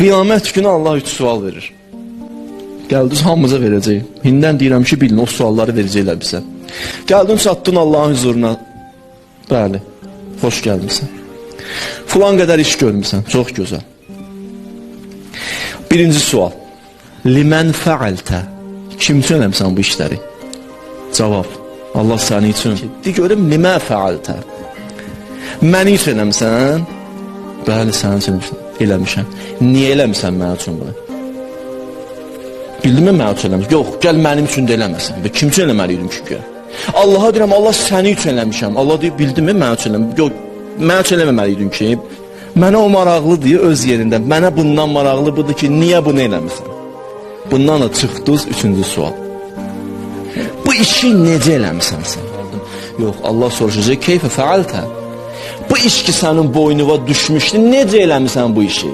Qiyamət günü Allah üç sual verir. Gəldiniz hamımıza verəcək. Hindən deyirəm ki, bilin o sualları verəcəklər bizə. Gəldin çatdın Allahın huzuruna. Bəli. Xoş gəlmisən. Filan qədər iş görmüsən. Çox gözəl. Birinci sual. Limən fəaltə? Kim üçün eləmisən bu işləri? Cavab. Allah səni üçün. De görüm limə fəaltə? Məni üçün eləmisən? Bəli, sənin üçün eləmişəm. Niyə eləmisən mənim üçün bunu? Bildinmi mənim üçün eləmişəm? Yox, gəl mənim üçün də eləməsən. Kim üçün eləməliydim ki, gəl? Allaha deyirəm, Allah səni üçün eləmişəm. Allah deyir, bildinmi mənim üçün eləmişəm? Yox, mənim üçün eləməməliydin ki, mənə o maraqlıdır öz yerində. Mənə bundan maraqlı budur ki, niyə bunu eləmisən? Bundan da çıxdınız üçüncü sual. Bu işi necə eləmisən sən? Yox, Allah soruşacaq, keyfə fəaltə? Bu iş ki sənin boynuna düşmüşdü, necə eləmisən bu işi?